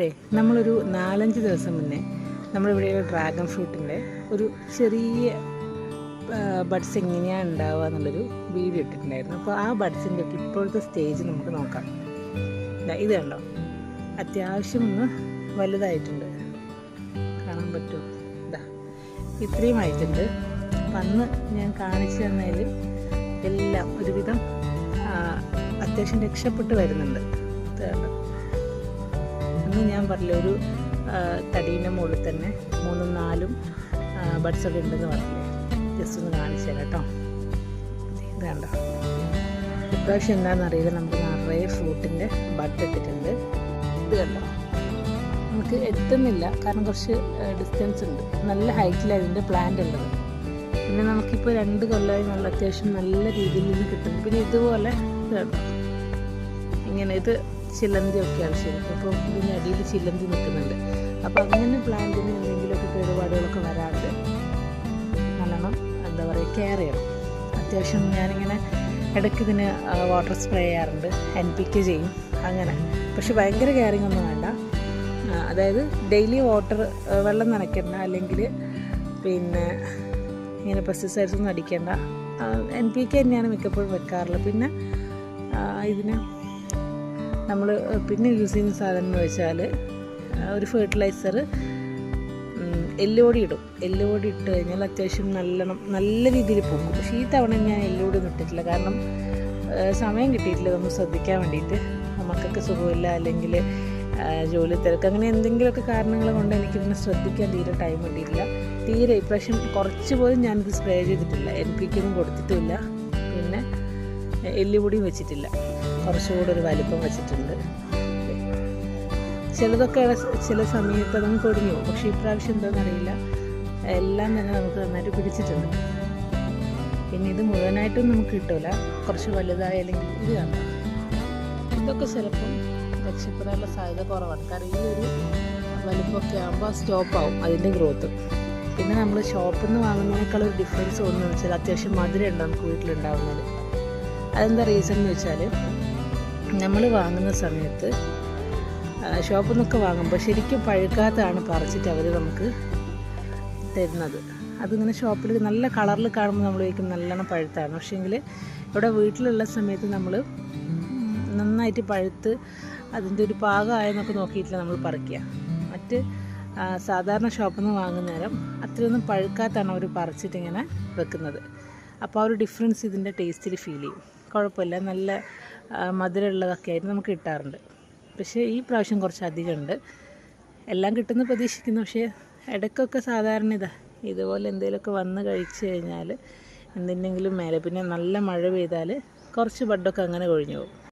അതെ നമ്മളൊരു നാലഞ്ച് ദിവസം മുന്നേ നമ്മളിവിടെ ഡ്രാഗൺ ഫ്രൂട്ടിന്റെ ഒരു ചെറിയ ബഡ്സ് എങ്ങനെയാണ് ഉണ്ടാവുക എന്നുള്ളൊരു വീഡിയോ ഇട്ടിട്ടുണ്ടായിരുന്നു. അപ്പോൾ ആ ബഡ്സിന്റെ ഒക്കെ ഇപ്പോഴത്തെ സ്റ്റേജ് നമുക്ക് നോക്കാം. ഇത് കണ്ടോ? അത്യാവശ്യം ഒന്ന് വലുതായിട്ടുണ്ട്. കാണാൻ പറ്റുമോ? ഇതാ ഇത്രയും ആയിട്ടുണ്ട്. അന്ന് ഞാൻ കാണിച്ചു തന്നതിൽ എല്ലാം ഒരുവിധം അത്യാവശ്യം രക്ഷപ്പെട്ട് വരുന്നുണ്ട്. ഇത് അന്ന് ഞാൻ പറഞ്ഞ ഒരു തടീന്റെ മുകളിൽ തന്നെ മൂന്നും നാലും ബഡ്സ് ഒക്കെ ഉണ്ടെന്ന് പറഞ്ഞില്ലേ. ജസ്റ്റ് ഒന്ന് കാണിച്ചു തരാം കേട്ടോ. ഇതാണ്ടോ. ഇപ്രാവശ്യം എന്താണെന്നറിയില്ല. നമുക്ക് നിറയെ ഫ്രൂട്ടിന്റെ ബഡ് ഇട്ടിട്ടുണ്ട്. ഇത് കണ്ടോ? നമുക്ക് എത്തുന്നില്ല. കാരണം കുറച്ച് ഡിസ്റ്റൻസ് ഉണ്ട്. നല്ല ഹൈറ്റിലാണ് ഇതിന്റെ പ്ലാന്റ് ഉള്ളത്. പിന്നെ നമുക്കിപ്പോൾ രണ്ട് കൊല്ലമായി നല്ല അത്യാവശ്യം നല്ല രീതിയിൽ നിന്ന് കിട്ടും. പിന്നെ ഇതുപോലെ ഇത് ഇങ്ങനെ ഇത് ചിലന്തി ഒക്കെയാണ് ശരിക്കും. അപ്പോൾ ഇതിന്റെ അടിയിൽ ചിലന്തി നിൽക്കുന്നുണ്ട്. അപ്പോൾ അങ്ങനെ പ്ലാന്റിന് എന്തെങ്കിലുമൊക്കെ കേടുപാടുകളൊക്കെ വരാണ്ട് നല്ലോണം എന്താ പറയുക കെയർ ചെയ്യണം. അത്യാവശ്യം ഞാനിങ്ങനെ ഇടയ്ക്ക് ഇതിന് വാട്ടർ സ്പ്രേ ചെയ്യാറുണ്ട്. എൻ പി കെ ചെയ്യും. അങ്ങനെ. പക്ഷെ ഭയങ്കര കെയറിങ് ഒന്നും വേണ്ട. അതായത് ഡെയിലി വാട്ടർ വെള്ളം നനയ്ക്കണ്ട. അല്ലെങ്കിൽ പിന്നെ ഇങ്ങനെ പെസ്റ്റിസൈഡ്സ് ഒന്നും അടിക്കേണ്ട. എൻ പി കെ തന്നെയാണ് മിക്കപ്പോഴും വെക്കാറുള്ളത്. പിന്നെ ഇതിന് നമ്മൾ പിന്നെ യൂസ് ചെയ്യുന്ന സാധനം എന്ന് വെച്ചാൽ ഒരു ഫെർട്ടിലൈസർ എല്ലുപൊടി ഇടും. എല്ലുപൊടി ഇട്ട് കഴിഞ്ഞാൽ അത്യാവശ്യം നല്ലോണം നല്ല രീതിയിൽ പോകും. പക്ഷേ ഈ തവണ ഞാൻ എല്ലുപൊടി ഒന്നും ഇട്ടിട്ടില്ല. കാരണം സമയം കിട്ടിയിട്ടില്ല. നമ്മൾ ശ്രദ്ധിക്കാൻ വേണ്ടിയിട്ട്. നമുക്കൊക്കെ സുഖമില്ല. അല്ലെങ്കിൽ ജോലി തിരക്ക്. അങ്ങനെ എന്തെങ്കിലുമൊക്കെ കാരണങ്ങൾ കൊണ്ട് എനിക്കിതിനെ ശ്രദ്ധിക്കാൻ തീരെ ടൈം കിട്ടിയിട്ടില്ല. തീരെ ഇപ്രാവശ്യം കുറച്ച് പോലും ഞാനിത് സ്പ്രേ ചെയ്തിട്ടില്ല. എൻ പി കൊടുത്തിട്ടില്ല പിന്നെ എല്ലുപൊടിയും വെച്ചിട്ടില്ല. കുറച്ചുകൂടെ ഒരു വലിപ്പം വെച്ചിട്ടുണ്ട്. ചിലതൊക്കെ ചില സമയത്ത് നമുക്ക് ഒടിഞ്ഞു പോകും. പക്ഷേ ഇപ്രാവശ്യം എന്താണെന്നറിയില്ല. എല്ലാം തന്നെ നമുക്ക് നന്നായിട്ട് പിടിച്ചിട്ടുണ്ട്. പിന്നെ ഇത് മുഴുവനായിട്ടും നമുക്ക് കിട്ടില്ല കുറച്ച് വലുതായ അല്ലെങ്കിൽ ഇത് കാണാം ഇതൊക്കെ ചിലപ്പം രക്ഷപ്പെടാനുള്ള സാധ്യത കുറവാണ്. കാരണം ഈ ഒരു വലുപ്പമൊക്കെ ആകുമ്പോൾ സ്റ്റോപ്പ് ആവും അതിന്റെ ഗ്രോത്ത് പിന്നെ നമ്മൾ ഷോപ്പിൽ നിന്ന് വാങ്ങുന്നതിനേക്കാൾ ഒരു ഡിഫറൻസ് തോന്നുന്നു വെച്ചാൽ അത്യാവശ്യം മധുരം ഉണ്ട് നമുക്ക് വീട്ടിലുണ്ടാവുന്നതിന് അതെന്താ റീസൺ എന്ന് വെച്ചാൽ നമ്മൾ വാങ്ങുന്ന സമയത്ത് ഷോപ്പിൽ നിന്നൊക്കെ വാങ്ങുമ്പോൾ ശരിക്കും പഴുക്കാത്തതാണ് പറിച്ചിട്ട് അവർ നമുക്ക് തരുന്നത്. അതിങ്ങനെ ഷോപ്പിൽ നല്ല കളറിൽ കാണുമ്പോൾ നമ്മൾ ചോദിക്കും നല്ലോണം പഴുത്താണ്. പക്ഷേങ്കിൽ ഇവിടെ വീട്ടിലുള്ള സമയത്ത് നമ്മൾ നന്നായിട്ട് പഴുത്ത് അതിന്റെ ഒരു പാകമായെന്നൊക്കെ നോക്കിയിട്ടില്ല നമ്മൾ പറിക്കുക. മറ്റ് സാധാരണ ഷോപ്പിൽ നിന്ന് വാങ്ങുന്നേരം അത്രയൊന്നും പഴുക്കാത്താണ് അവർ പറിച്ചിട്ടിങ്ങനെ വെക്കുന്നത്. അപ്പോൾ ആ ഒരു ഡിഫറൻസ് ഇതിന്റെ ടേസ്റ്റിൽ ഫീൽ ചെയ്യും. കുഴപ്പമില്ല. നല്ല മധുരമുള്ളതൊക്കെ ആയിട്ട് നമുക്ക് കിട്ടാറുണ്ട്. പക്ഷേ ഈ പ്രാവശ്യം കുറച്ച് അധികമുണ്ട് എല്ലാം കിട്ടുന്ന പ്രതീക്ഷിക്കുന്നു. പക്ഷേ ഇടയ്ക്കൊക്കെ സാധാരണ ഇതാ ഇതുപോലെ എന്തെങ്കിലുമൊക്കെ വന്ന് കഴിച്ചു കഴിഞ്ഞാൽ എന്തിന്റെങ്കിലും മേലെ പിന്നെ നല്ല മഴ പെയ്താൽ കുറച്ച് ബഡൊക്കെ അങ്ങനെ കൊഴിഞ്ഞു പോകും.